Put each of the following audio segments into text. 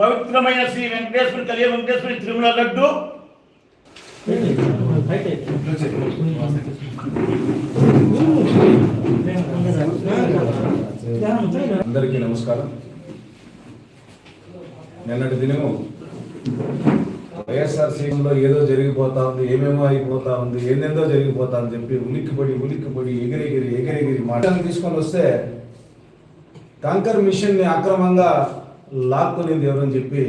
పవిత్రమైన శ్రీ వెంకటేశ్వరి కలియ వెంకటేశ్వరి తిరుమల లడ్డు. అందరికీ నమస్కారం. నిన్నటి దినము వైఎస్ఆర్సీలో ఏదో జరిగిపోతా ఉంది ఏమేమో అయిపోతా ఉంది ఏందేందో జరిగిపోతా అని చెప్పి ఉలిక్కిపడి ఉలిక్కిపడి ఎగిరెగిరి ఎగిరెగిరి మాటలు తీసుకొని వస్తే కంకర్ మిషన్ని అక్రమంగా లాక్కునింది ఎవరని చెప్పి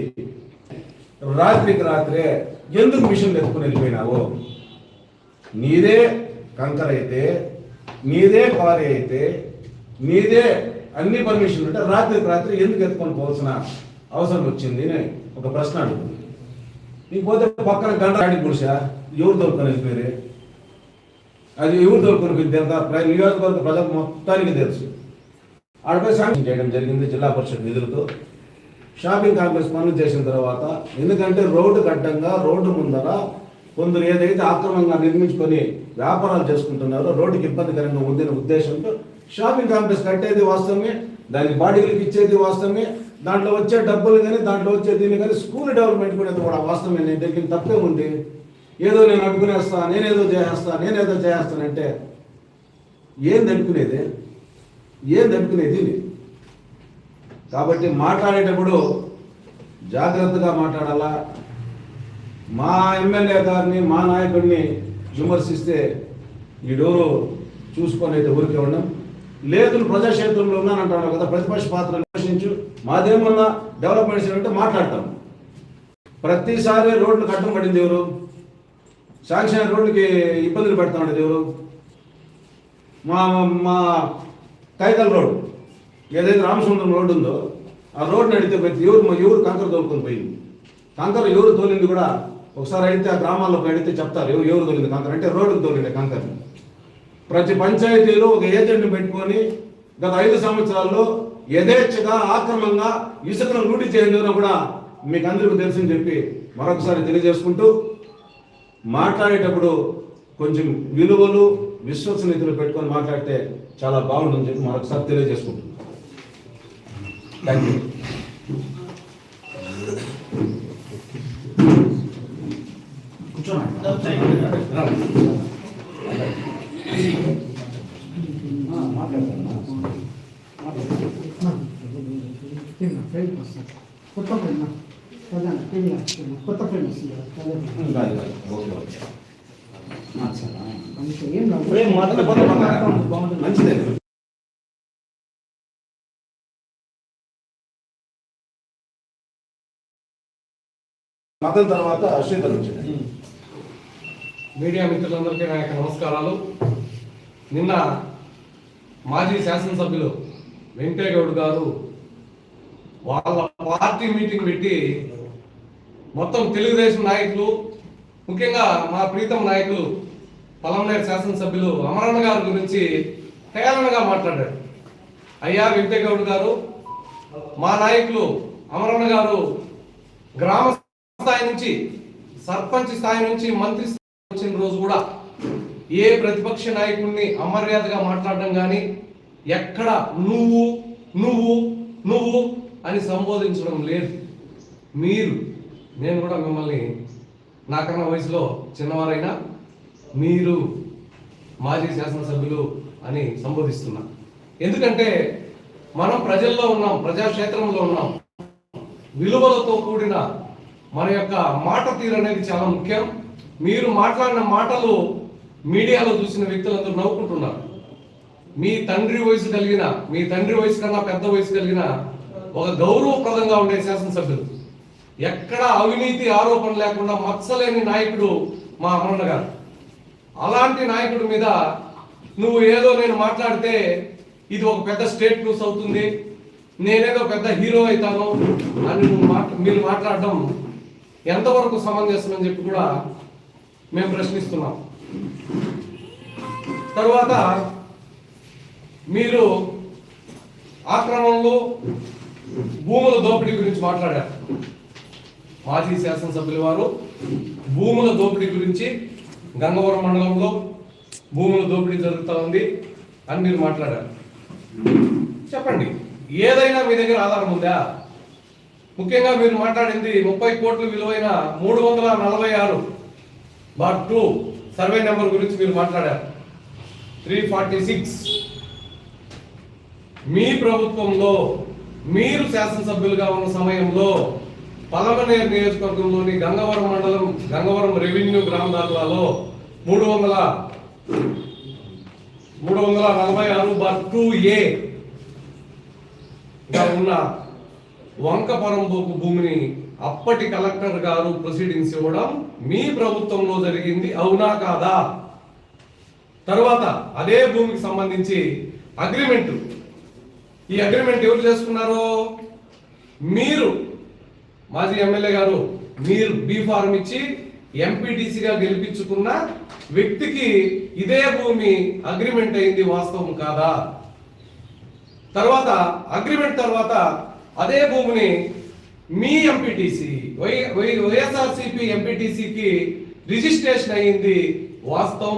రాత్రికి రాత్రే ఎందుకు మిషన్ ఎత్తుకుని వెళ్ళిపోయినావు? నీదే కంకర అయితే నీదే క్వారీ అయితే నీదే అన్ని పర్మిషన్లు ఉంటే రాత్రికి రాత్రి ఎందుకు ఎత్తుకొని పోవాల్సిన అవసరం వచ్చింది అని ఒక ప్రశ్న అడుగుతుంది. నీకు పోతే పక్కన గంట ఆడి పురుషా ఎవరు దొరుకుని వెళ్ళిపోయారు? అది ఎవరు దొరుకుని తెలుసా? నియోజకవర్గ ప్రజలకు మొత్తానికి తెలుసు. ఆడపై శాంక్షన్ చేయడం జరిగింది జిల్లా పరిషత్ నిధులతో. షాపింగ్ కాంప్లెక్స్ పనులు చేసిన తర్వాత ఎందుకంటే రోడ్డు గడ్డంగా రోడ్డు ముందర కొందరు ఏదైతే ఆక్రమంగా నిర్మించుకొని వ్యాపారాలు చేసుకుంటున్నారో రోడ్డుకి ఇబ్బందికరంగా ఉందనే ఉద్దేశంతో షాపింగ్ కాంప్లెక్స్ కట్టేది వాస్తవమే దానికి బాడీలకు ఇచ్చేది వాస్తవమే దాంట్లో వచ్చే డబ్బులు కానీ దాంట్లో వచ్చే దీన్ని కానీ స్కూల్ డెవలప్మెంట్ కూడా కూడా వాస్తవమే. నేను దగ్గర తప్పే ఉంది. ఏదో నేను అడుగునేస్తా నేనేదో చేసేస్తా నేనేదో చేస్తానంటే ఏం దడుకునేది ఏం అనుకునేది కాబట్టి మాట్లాడేటప్పుడు జాగ్రత్తగా మాట్లాడాలా? మా ఎమ్మెల్యే గారిని మా నాయకుడిని విమర్శిస్తే ఈ డోరు చూసుకొని అయితే ఊరికే ఉన్నాం లేదు ప్రజాక్షేత్రంలో ఉన్నానంటాను కదా ప్రతిపక్ష పాత్ర విమర్శించు మాదేమన్నా డెవలప్మెంట్స్ అంటే మాట్లాడతాం. ప్రతిసారి రోడ్లు కట్టం పడింది ఎవరు? శాంక్షన్ రోడ్లకి ఇబ్బందులు పెడతాడు ఎవరు? మా మా కైకల్ రోడ్. ఏదైతే రామసముద్రం రోడ్డు ఉందో ఆ రోడ్డు నడితే ప్రతి ఎవరు మా ఎవరు కంకర తోలుకొని పోయింది? కంకర ఎవరు తోలింది కూడా ఒకసారి అయితే ఆ గ్రామాల్లో అడిగితే చెప్తారు ఎవరు ఎవరు తోలింది కంకర? అంటే రోడ్డుకు తోలింది కంకర. ప్రతి పంచాయతీలో ఒక ఏజెంట్ పెట్టుకొని గత ఐదు సంవత్సరాల్లో యథేచ్ఛగా ఆక్రమంగా ఇసుకను లూటి చేయడం కూడా మీకు అందరికీ తెలుసని చెప్పి మరొకసారి తెలియజేసుకుంటూ మాట్లాడేటప్పుడు కొంచెం విలువలు విశ్వసనీయతలు పెట్టుకొని మాట్లాడితే చాలా బాగుంటుందని చెప్పి మరొకసారి తెలియజేసుకుంటున్నాను. థ్యాంక్ యూ కొత్త ఫ్రెండ్ ప్రధాన పెళ్ళి కొత్త ఫ్రెండ్ కాదు, కాదు. Okay, okay. ఏం రాదు. ఏం మాట్లాడ- బాగుంటుంది. మంచిదే మతం తర్వాత శ్రీధర్ వచ్చింది. మీడియా మిత్రులందరికీ నా యొక్క నమస్కారాలు. నిన్న మాజీ శాసనసభ్యులు వెంకయ్య గారు వాళ్ళ పార్టీ మీటింగ్ పెట్టి మొత్తం తెలుగుదేశం నాయకులు ముఖ్యంగా మా ప్రీతం నాయకులు పలమనేరు శాసనసభ్యులు అమరణ గారి గురించి తేలనగా మాట్లాడారు. అయ్యా వెంకయ్య గారు మా నాయకులు అమరణ గారు గ్రామ స్థాయి నుంచి సర్పంచ్ స్థాయి నుంచి మంత్రి స్థాయి వచ్చిన రోజు కూడా ఏ ప్రతిపక్ష నాయకుడిని అమర్యాదగా మాట్లాడడం కానీ ఎక్కడ నువ్వు నువ్వు నువ్వు అని సంబోధించడం లేదు. మీరు నేను కూడా మిమ్మల్ని నాకన్నా వయసులో చిన్నవారైనా మీరు మాజీ శాసనసభ్యులు అని సంబోధిస్తున్నా. ఎందుకంటే మనం ప్రజల్లో ఉన్నాం ప్రజాక్షేత్రంలో ఉన్నాం. విలువలతో కూడిన మన యొక్క మాట తీరు అనేది చాలా ముఖ్యం. మీరు మాట్లాడిన మాటలు మీడియాలో చూసిన వ్యక్తులందరూ నవ్వుకుంటున్నారు. మీ తండ్రి వయసు కలిగిన మీ తండ్రి వయసు కన్నా పెద్ద వయసు కలిగిన ఒక గౌరవప్రదంగా ఉండే శాసనసభ్యులు. ఎక్కడ అవినీతి ఆరోపణ లేకుండా మచ్చలేని నాయకుడు మా అమరణ గారు. అలాంటి నాయకుడి మీద నువ్వు ఏదో నేను మాట్లాడితే ఇది ఒక పెద్ద స్టేట్ న్యూస్ అవుతుంది. నేనేదో పెద్ద హీరో అవుతాను అని నువ్వు మాట మీరు మాట్లాడడం ఎంతవరకు సమంజసం అని చెప్పి కూడా మేము ప్రశ్నిస్తున్నాం. తర్వాత మీరు ఆక్రమణలో భూముల దోపిడీ గురించి మాట్లాడారు. మాజీ శాసనసభ్యుల వారు భూముల దోపిడీ గురించి గంగవరం మండలంలో భూముల దోపిడీ జరుగుతూ ఉంది అని మీరు మాట్లాడారు. చెప్పండి ఏదైనా మీ దగ్గర ఆధారం ఉందా? ముఖ్యంగా మీరు మాట్లాడింది ముప్పై కోట్లు విలువైన మూడు వందల నలభై ఆరు బార్ టూ సర్వే నెంబర్ గురించి మీరు మాట్లాడారు. Three forty six. మీ ప్రభుత్వంలో మీరు శాసనసభ్యులుగా ఉన్న సమయంలో పలమనేరు నియోజకవర్గంలోని గంగవరం మండలం గంగవరం రెవెన్యూ గ్రామ మూడు వందల మూడు వందల నలభై ఆరు బార్ టూ ఏ ఉన్న వంక పరంబోకు భూమిని అప్పటి కలెక్టర్ గారు ప్రొసీడింగ్స్ ఇవ్వడం మీ ప్రభుత్వంలో జరిగింది అవునా కాదా? తర్వాత అదే భూమికి సంబంధించి అగ్రిమెంట్ ఈ అగ్రిమెంట్ ఎవరు చేసుకున్నారు? మీరు మాజీ ఎమ్మెల్యే గారు మీరు బీ ఫార్మ్ ఇచ్చి ఎంపీటీసీగా గెలిపించుకున్న వ్యక్తికి ఇదే భూమి అగ్రిమెంట్ అయింది వాస్తవం కాదా? తర్వాత అగ్రిమెంట్ తర్వాత అదే భూమిని మీ ఎంపీటీసీ వై వై ఎంపీటీసీకి రిజిస్ట్రేషన్ అయింది వాస్తవం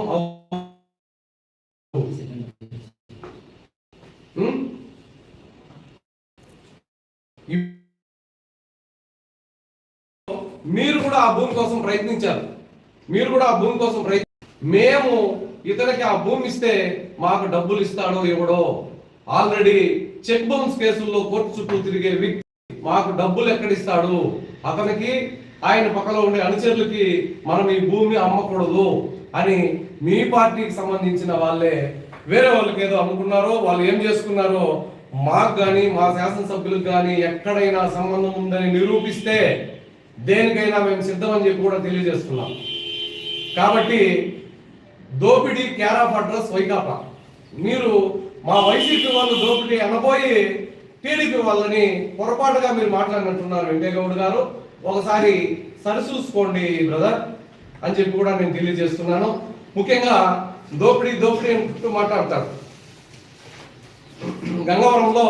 మీరు కూడా ఆ భూమి కోసం ప్రయత్నించారు మీరు కూడా ఆ భూమి కోసం ప్రయత్ని మేము ఇతనికి ఆ భూమి ఇస్తే మాకు డబ్బులు ఇస్తాడో ఇవ్వడో. ఆల్రెడీ చెక్ బౌన్స్ కేసుల్లో కోర్టు చుట్టూ తిరిగే వ్యక్తి మాకు డబ్బులు ఎక్కడిస్తాడు? అతనికి ఆయన పక్కలో ఉండే అనుచరులకి మనం ఈ భూమి అమ్మకూడదు అని మీ పార్టీకి సంబంధించిన వాళ్ళే వేరే వాళ్ళకి ఏదో అమ్ముకున్నారో వాళ్ళు ఏం చేసుకున్నారో మాకు కానీ మా శాసనసభ్యులకు కానీ ఎక్కడైనా సంబంధం ఉందని నిరూపిస్తే దేనికైనా మేము సిద్ధమని చెప్పి కూడా తెలియజేస్తున్నాం. కాబట్టి దోపిడీ క్యార్ ఆఫ్ అడ్రస్ వైకాపా. మీరు మా వైసీపీ వాళ్ళు దోపిడీ అనబోయి టీడీపీ వాళ్ళని పొరపాటుగా మీరు మాట్లాడినట్టున్నారు వెంకయ్యగౌడ్ గారు. ఒకసారి సరిచూసుకోండి బ్రదర్ అని చెప్పి కూడా నేను తెలియజేస్తున్నాను. ముఖ్యంగా దోపిడీ దోపిడీ అంటూ మాట్లాడతారు. గంగవరంలో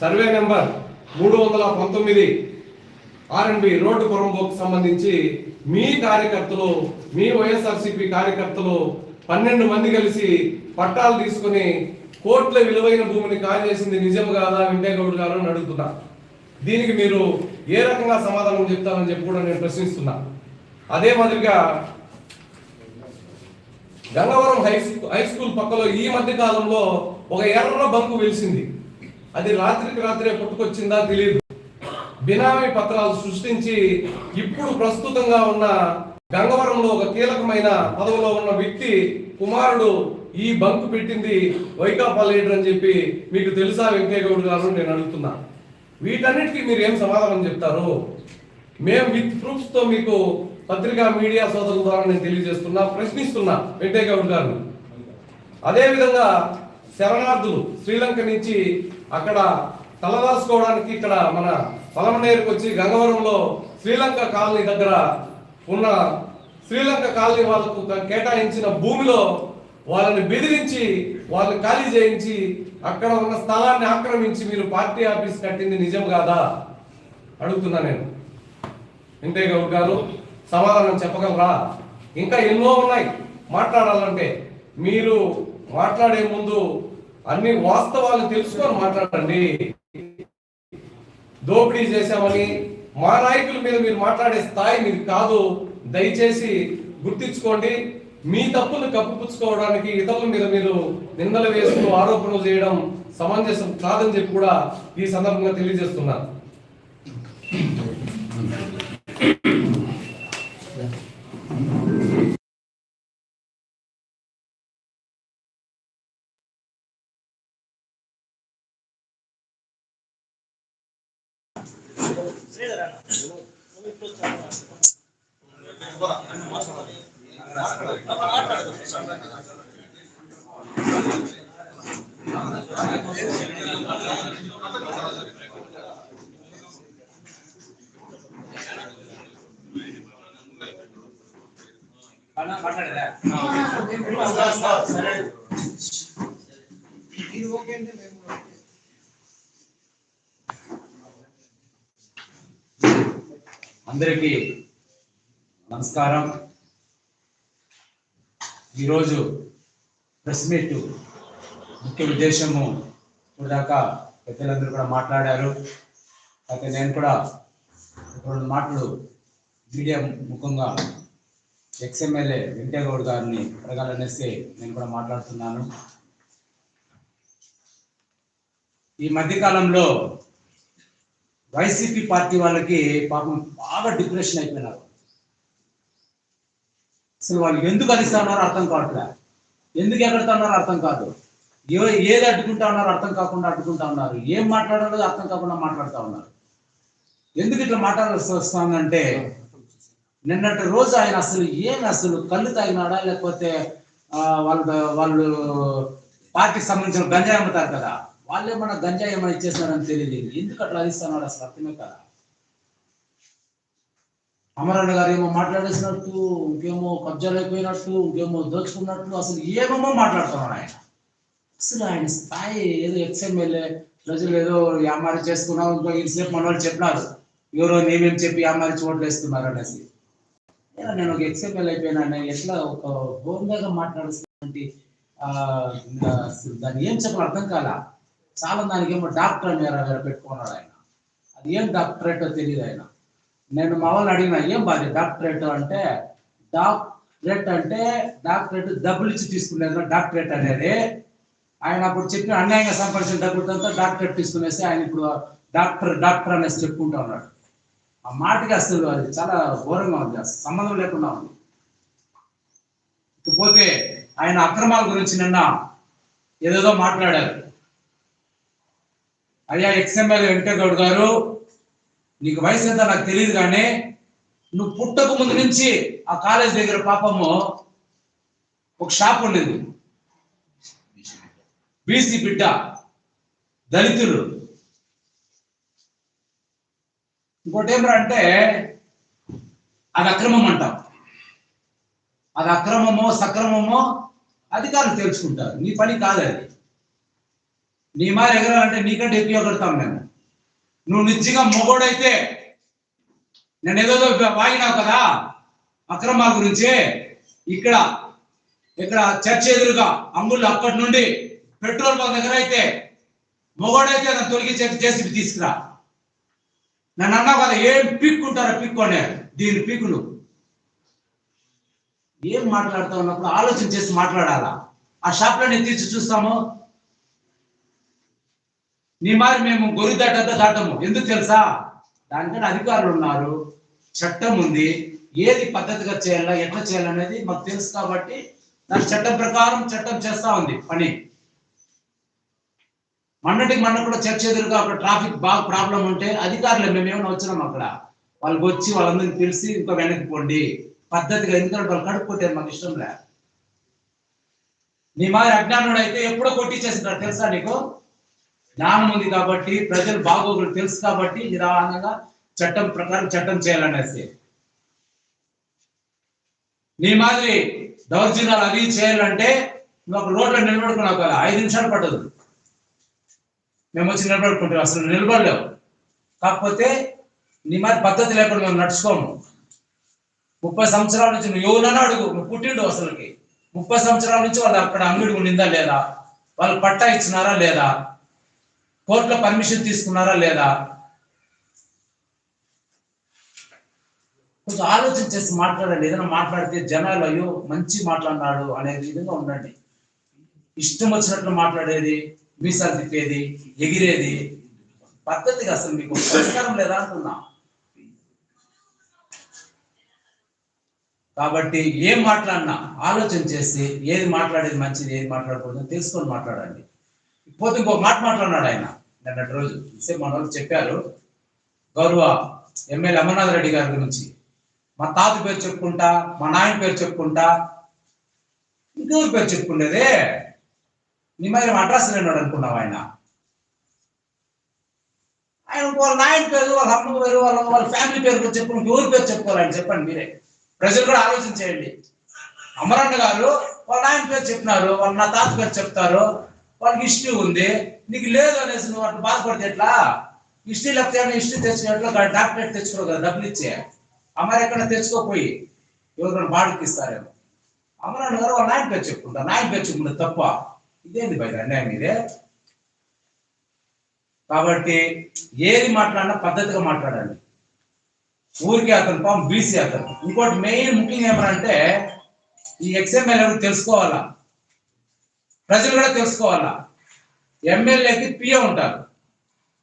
సర్వే నెంబర్ మూడు వందల పంతొమ్మిది ఆర్ఎన్బి రోడ్డు పొరంబోకు సంబంధించి మీ కార్యకర్తలు మీ వైఎస్ఆర్సీపీ కార్యకర్తలు పన్నెండు మంది కలిసి పట్టాలు తీసుకుని కోట్ల విలువైన భూమిని కాజేసింది నిజం కాదా వెంకయ్యగౌడ్ గారు అని అడుగుతున్నా. దీనికి మీరు ఏ రకంగా సమాధానం చెప్తారని చెప్పి కూడా నేను ప్రశ్నిస్తున్నా. అదే మాదిరిగా Gangavaram high school high school పక్కలో ఈ మధ్య కాలంలో ఒక ఎర్ర బంకు వెలిసింది. అది రాత్రికి రాత్రే పుట్టుకొచ్చిందా తెలియదు బినామీ పత్రాలు సృష్టించి ఇప్పుడు ప్రస్తుతంగా ఉన్న గంగవరంలో ఒక కీలకమైన పదవిలో ఉన్న వ్యక్తి కుమారుడు ఈ బంకు పెట్టింది వైకాపా లీడర్ అని చెప్పి మీకు తెలుసా వెంకయ్య గౌడ్ గారు నేను అడుగుతున్నా. వీటన్నిటికీ మీరు ఏం సమాధానం చెప్తారు? మేము విత్ ప్రూఫ్స్తో మీకు పత్రికా మీడియా సోదరుల ద్వారా నేను తెలియజేస్తున్నా ప్రశ్నిస్తున్నా వెంకయ్య గౌడ్ గారు అదే విధంగా శరణార్థులు శ్రీలంక నుంచి అక్కడ తలదాసుకోవడానికి ఇక్కడ మన పలమనేరుకు వచ్చి గంగవరంలో శ్రీలంక కాలనీ దగ్గర ఉన్న శ్రీలంక కాలనీ వాళ్ళకు కేటాయించిన భూమిలో వాళ్ళని బెదిరించి వాళ్ళని ఖాళీ చేయించి అక్కడ ఉన్న స్థలాన్ని ఆక్రమించి మీరు పార్టీ ఆఫీస్ కట్టింది నిజం కాదా? అడుగుతున్నా నేను. వెంకయ్య గౌడ్ గారు సమాధానం చెప్పగలరా? ఇంకా ఎన్నో ఉన్నాయి. మాట్లాడాలంటే మీరు మాట్లాడే ముందు అన్ని వాస్తవాలు తెలుసుకొని మాట్లాడండి. దోపిడీ చేశామని మా నాయకుల మీద మీరు మాట్లాడే స్థాయి మీది కాదు. దయచేసి గుర్తించుకోండి. మీ తప్పులు కప్పుపుచ్చుకోవడానికి ఇతరుల మీద మీరు నిందలు వేస్తూ ఆరోపణలు చేయడం సమంజసం కాదని చెప్పి కూడా ఈ సందర్భంగా తెలియజేస్తున్నారు అందరికీ నమస్కారం. ఈరోజు ప్రెస్ మీట్ ముఖ్య ఉద్దేశము ఇప్పుడు పెద్దలందరూ కూడా మాట్లాడారు. అయితే నేను కూడా రెండు మాటలు మీడియా ముఖంగా ఎక్స్ఎమ్మెల్యే వెంకటేగౌడ్ గారిని అడగాలనేసి నేను కూడా మాట్లాడుతున్నాను. ఈ మధ్యకాలంలో వైసీపీ పార్టీ వాళ్ళకి పాపం బాగా డిప్రెషన్ అయిపోయినారు. అసలు వాళ్ళు ఎందుకు అదిస్తా ఉన్నారో అర్థం కావట్లే. ఎందుకు ఎక్కడుతా ఉన్నారో అర్థం కాదు. ఏ ఏది అడ్డుకుంటా ఉన్నారో అర్థం కాకుండా అడ్డుకుంటా ఉన్నారు. ఏం మాట్లాడాలో అర్థం కాకుండా మాట్లాడుతూ ఉన్నారు. ఎందుకు ఇట్లా మాట్లాడాల్సి వస్తుందంటే నిన్నటి రోజు ఆయన అసలు ఏం అసలు కళ్ళు తాగినాడా లేకపోతే వాళ్ళ వాళ్ళు పార్టీకి సంబంధించిన గంజాయి అమ్ముతారు కదా. వాళ్ళు ఏమన్నా గంజాయి ఏమైనా ఇచ్చేస్తున్నారని తెలియదు ఎందుకు అట్లా అదిస్తున్నాడు అసలు? అర్థమే కదా అమరన్న గారు ఏమో మాట్లాడేసినట్టు ఇంకేమో కబ్జాలు అయిపోయినట్టు ఇంకేమో దోచుకున్నట్టు అసలు ఏమేమో మాట్లాడుతున్నాడు ఆయన. అసలు ఆయన స్థాయి ఏదో ఎక్స్ఎంఎల్ఏ ప్రజలు ఏదో యామారి చేసుకున్నాం ఇంకో ఇంతసేపు మన వాళ్ళు చెప్పినారు. ఎవరో నేమేం చెప్పి యామారి చోట్లు వేస్తున్నారు అనేసి. నేను ఒక ఎక్స్ఎంఎల్ అయిపోయినా ఎట్లా ఒక హోందాగా మాట్లాడుతున్నటువంటి ఆ, దాన్ని ఏం చెప్పాలి అర్థం కాల? చాలా దానికి ఏమో డాక్టర్ అని పెట్టుకున్నాడు ఆయన. అది ఏం డాక్టరేటో తెలియదు ఆయన. నేను మా వాళ్ళని అడిగిన ఏం బాధ డాక్టరేట్ అంటే డాక్టరేట్ అంటే డాక్టరేట్ డబ్బులు ఇచ్చి తీసుకునేది డాక్టరేట్ అనేది. ఆయన అప్పుడు చెప్పిన అన్యాయంగా సంపాదించిన డబ్బులతో డాక్టరేట్ తీసుకునేసి ఆయన ఇప్పుడు డాక్టర్ డాక్టర్ అనేసి చెప్పుకుంటా ఉన్నాడు. ఆ మాటకి అసలు అది చాలా ఘోరంగా ఉంది అసలు సంబంధం లేకుండా ఉంది. ఇకపోతే ఆయన అక్రమాల గురించి నిన్న ఏదేదో మాట్లాడారు. అయ్యా ఎక్స్ఎమ్మెల్యే వెంకటగౌడ్ గారు నీకు వయసు ఎంత నాకు తెలియదు కానీ నువ్వు పుట్టక ముందు నుంచి ఆ కాలేజ్ దగ్గర పాపము ఒక షాప్ ఉండేది. బీసీ బిడ్డ దళితులు. ఇంకోటి ఏమరా అంటే అది అక్రమం అంటాం. అది అక్రమమో సక్రమమో అధికారులు తెలుసుకుంటారు. నీ పని కాదు అది నీ మారి ఎగరాలంటే నీకంటే ఎక్కువ ఎగడతాం మేము. నువ్వు నిజంగా మొగోడైతే నేను ఏదో వాగినావు కదా? అక్రమాల గురించి ఇక్కడ ఇక్కడ చర్చ్ ఎదురుగా అంగుళ్ళు అక్కడి నుండి పెట్రోల్ బంక్ దగ్గర అయితే మొగోడైతే నన్ను తొలగి చేసి తీసుకురా. నన్ను అన్నావు కదా ఏం పిక్ పిక్కోనే దీని పిక్కులు ఏం మాట్లాడుతా ఉన్నప్పుడు ఆలోచన చేసి మాట్లాడాలా? ఆ షాప్లో నేను తీర్చి చూస్తాము. నీ మారి మేము గొర్రె దాటద్దా దాటము. ఎందుకు తెలుసా? దానికంటే అధికారులు ఉన్నారు. చట్టం ఉంది. ఏది పద్ధతిగా చేయాలా ఎట్లా చేయాలనేది మాకు తెలుసు కాబట్టి దాని చట్టం ప్రకారం చట్టం చేస్తా ఉంది పని. మన్నటికి మన్న కూడా చర్చ ఎదురుగా అక్కడ ట్రాఫిక్ బాగా ప్రాబ్లం ఉంటే అధికారులు మేము ఏమైనా వచ్చినాం అక్కడ? వాళ్ళకి వచ్చి వాళ్ళందరినీ పిలిచి ఇంకా వెనక్కి పోండి. పద్ధతిగా ఎందుకంటే వాళ్ళు కడుక్కోతే మాకు ఇష్టం లే. నీ మాదిరి అజ్ఞానుడు అయితే ఎప్పుడో కొట్టించేసింటారు తెలుసా నీకు? జ్ఞానం ఉంది కాబట్టి ప్రజలు బాగోగులు తెలుసు కాబట్టి నిదానంగా చట్టం ప్రకారం చట్టం చేయాలనేసి. నీ మాదిరి దౌర్జన్యాలు అవి చేయాలంటే నువ్వు ఒక రోడ్లో నిలబడుకున్నావు కదా ఐదు నిమిషాలు పట్టదు. మేము వచ్చి నిలబడుకుంటాం అసలు నిలబడలేవు. కాకపోతే నీ మాది పద్ధతి లేకుండా మేము నడుచుకోము. ముప్పై సంవత్సరాల నుంచి నువ్వు ఎవరన్నా అడుగు నువ్వు పుట్టిండు అసలుకి. ముప్పై సంవత్సరాల నుంచి వాళ్ళు అక్కడ అంగడి ఉండిందా లేదా? వాళ్ళు పట్టా ఇచ్చినారా లేదా? కోర్టులో పర్మిషన్ తీసుకున్నారా లేదా? కొంచెం ఆలోచన చేసి మాట్లాడండి. ఏదైనా మాట్లాడితే జనాలు అయ్యో మంచి మాట్లాడినాడు అనే విధంగా ఉండండి. ఇష్టం వచ్చినట్లు మాట్లాడేది మీసాలు తిప్పేది ఎగిరేది. పద్ధతిగా అసలు మీకు సంస్కారం లేదా అంటున్నా కాబట్టి ఏం మాట్లాడినా ఆలోచన చేసి ఏది మాట్లాడేది మంచిది ఏది మాట్లాడకూడదు తెలుసుకొని మాట్లాడండి. పోతే ఇంకో మాట మాట్లాడినాడు ఆయన. నిన్నటి రోజు సేపు మన వాళ్ళు చెప్పారు గౌరవ ఎమ్మెల్యే అమర్నాథ్ రెడ్డి గారి గురించి. మా తాత పేరు చెప్పుకుంటా మా నాయన పేరు చెప్పుకుంటా ఇంకెవరి పేరు చెప్పుకునేదే నీ మీద అడ్రస్ లేనాడు అనుకున్నావు ఆయన? ఆయన వాళ్ళ నాయన పేరు వాళ్ళ అమ్మ పేరు వాళ్ళ వాళ్ళ ఫ్యామిలీ పేరు చెప్పుకుని ఎవరి పేరు చెప్పుకోవాలి ఆయన చెప్పండి మీరే. ప్రజలు కూడా ఆలోచన చేయండి అమరన్న గారు వాళ్ళ నాయన పేరు చెప్పినారు వాళ్ళ నా తాత పేరు చెప్తారు. వాడికి హిస్టరీ ఉంది. నీకు లేదు అనేసి నువ్వు అట్లా బాధపడితే ఎట్లా? హిస్టరీ లేకపోతే హిస్టరీ తెచ్చినట్లు డాక్టరేట్ తెచ్చుకో కదా డబ్బులు ఇచ్చే. అమ్మాయి ఎక్కడ తెచ్చుకోపోయి? ఎవరికైనా బాడీకి ఇస్తారేమో. అమరాన్ని గారు వాళ్ళ నాయన పేరు చెప్పుకుంటా. నాయన పేరు చెప్పుకుంటే తప్ప ఇదేంది బయట అన్యాయం ఇదే కాబట్టి ఏది మాట్లాడినా పద్ధతిగా మాట్లాడండి ఊరికి అతను పాపం బీసీ అతను. ఇంకోటి మెయిన్ ముఖ్యంగా ఏమనంటే ఈ ఎక్స్ఎంఎల్ ఎవరు తెలుసుకోవాలా? ప్రజలు కూడా తెలుసుకోవాలా? ఎమ్మెల్యేకి పిఏ ఉంటారు.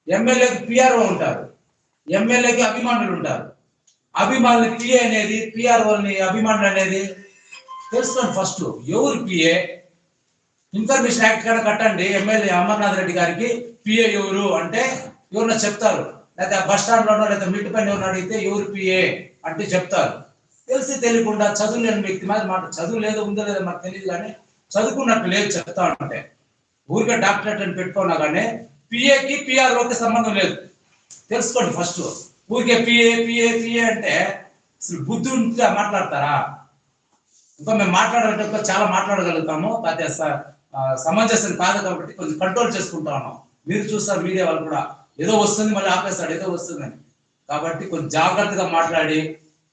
ఎమ్మెల్యేకి పిఆర్ఓ ఉంటారు. ఎమ్మెల్యేకి అభిమానులు ఉంటారు. అభిమానులు పిఏ అనేది పిఆర్ఓని అభిమానులు అనేది తెలుసుకోండి ఫస్ట్ ఎవరు పిఏ ఇన్ఫర్మేషన్ యాక్ట్ కూడా కట్టండి. ఎమ్మెల్యే అమర్నాథ్ రెడ్డి గారికి పిఏ ఎవరు అంటే ఎవరన్నా చెప్తారు. లేకపోతే బస్ స్టాండ్ లోనో లేదా మిడ్ పైన ఎవరు అడిగితే ఎవరు పిఏ అంటే చెప్తారు. తెలిసి తెలియకుండా చదువు లేని వ్యక్తి మాది మాట చదువు లేదు ఉందో లేదో మాకు తెలియదు కానీ చదువుకున్నట్టు లేదు చెప్తా ఉంటే. ఊరికే డాక్టరేట్ అని పెట్టుకున్నా కానీ పిఏకి పిఆర్ఓకి సంబంధం లేదు. తెలుసుకోండి ఫస్ట్. ఊరికే పిఏ పిఏ పిఏ అంటే అసలు బుద్ధి ఉంటే మాట్లాడతారా? ఇంకా మేము మాట్లాడాలంటే చాలా మాట్లాడగలుగుతాము. అదే సమంజసం కాదు కాబట్టి కొంచెం కంట్రోల్ చేసుకుంటా ఉన్నాం. మీరు చూస్తారు మీడియా వాళ్ళు కూడా. ఏదో వస్తుంది మళ్ళీ ఆపేస్తాడు ఏదో వస్తుందని. కాబట్టి కొంచెం జాగ్రత్తగా మాట్లాడి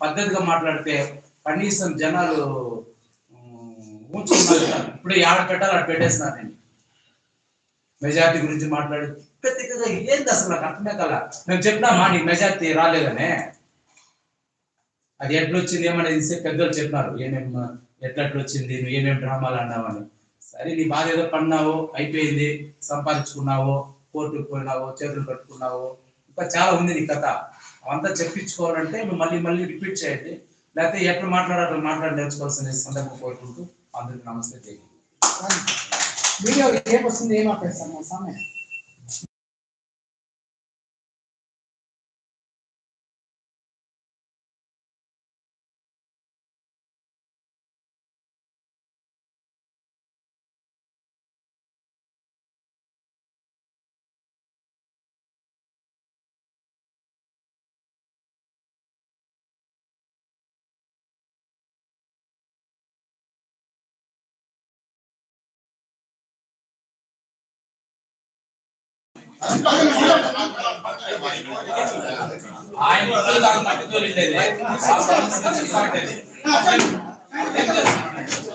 పద్ధతిగా మాట్లాడితే కనీసం జనాలు ఉమ్, ఇప్పుడు ఆడ పెట్టాలి ఆడ పెట్టేస్తున్నారు నేను. మెజార్టీ గురించి మాట్లాడి. పెద్దగా ఏంది అసలు నాకు అర్థమే కల? మేము చెప్పినామా నీకు మెజార్టీ రాలేదనే. అది ఎట్లా వచ్చింది ఏమనేది పెద్దలు చెప్పినారు. ఏమేం ఎట్లా నువ్వు ఏమేం డ్రామాలు అన్నావని సరే నీ బాధ ఏదో పడినావో అయిపోయింది సంపాదించుకున్నావో కోర్టుకు పోయినావో చేతులు కట్టుకున్నావో ఇంకా చాలా ఉంది నీ కథ. అవంతా చెప్పించుకోవాలంటే నువ్వు మళ్ళీ మళ్ళీ రిపీట్ చేయండి. లేకపోతే ఎట్లా మాట్లాడాలో మాట్లాడి నేర్చుకోవాల్సిన సందర్భం కోరుకుంటూ అందరికీ నమస్తే జై హింద్. వీడియో ఏం వస్తుంది ఏం ఆపేస్తాను మా పట్టేది. ఏం చేస్తున్నాడు?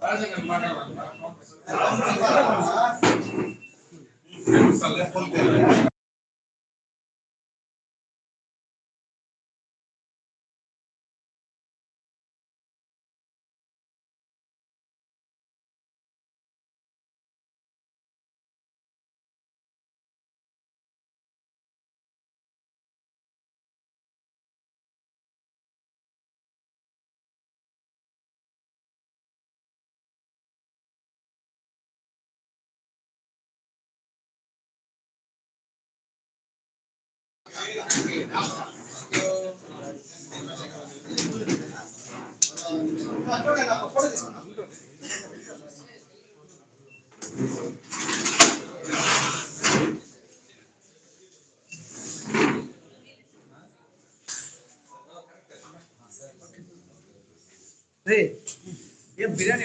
రాజకీయ మాట్లాడాలి. ఏం బిర్యానీ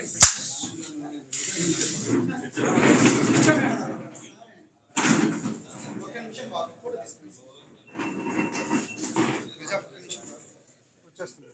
ఒక నిమిషం బాబు కూడా తీసుకుంటాం వచ్చేస్తుంది.